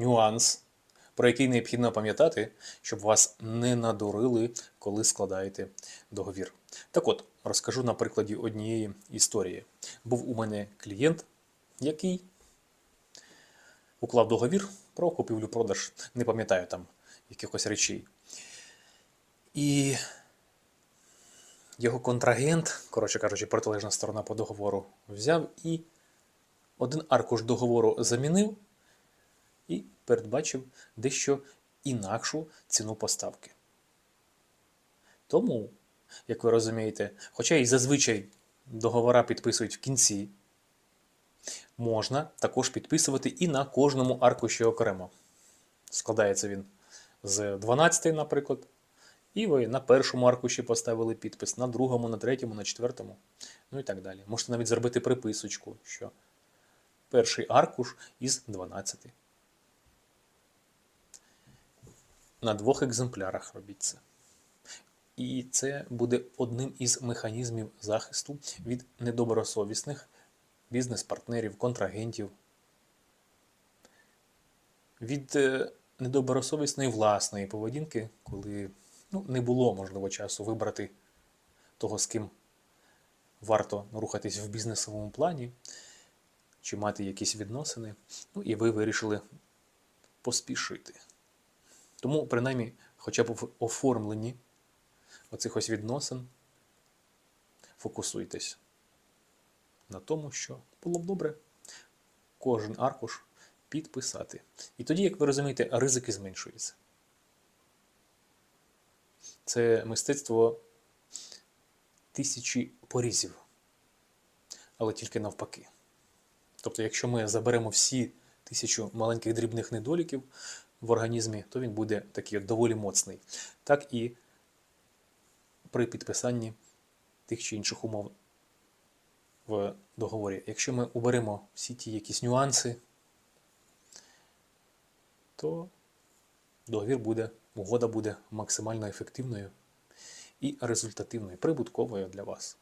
нюанс, про який необхідно пам'ятати, щоб вас не надурили, коли складаєте договір. Так от, розкажу на прикладі однієї історії. Був у мене клієнт, який уклав договір про купівлю-продаж, не пам'ятаю там якихось речей. І його контрагент, коротше кажучи, протилежна сторона по договору, взяв і один аркуш договору замінив передбачив дещо інакшу ціну поставки. Тому, як ви розумієте, хоча і зазвичай договора підписують в кінці, можна також підписувати і на кожному аркуші окремо. Складається він з 12, наприклад, і ви на першому аркуші поставили підпис, на другому, на третьому, на четвертому, ну і так далі. Можете навіть зробити приписочку, що перший аркуш із 12. На двох екземплярах робіть це. І це буде одним із механізмів захисту від недобросовісних бізнес-партнерів, контрагентів, від е, недобросовісної власної поведінки, коли ну, не було можливо часу вибрати того, з ким варто рухатись в бізнесовому плані, чи мати якісь відносини, ну і ви вирішили поспішити. Тому, принаймні, хоча б в оформленні оцих ось відносин фокусуйтесь на тому, що було б добре кожен аркуш підписати. І тоді, як ви розумієте, ризики зменшуються. Це мистецтво тисячі порізів, але тільки навпаки. Тобто, якщо ми заберемо всі тисячу маленьких дрібних недоліків в організмі, то він буде такий доволі моцний. Так і при підписанні тих чи інших умов в договорі. Якщо ми уберемо всі ті якісь нюанси, то договір буде, угода буде максимально ефективною і результативною, прибутковою для вас.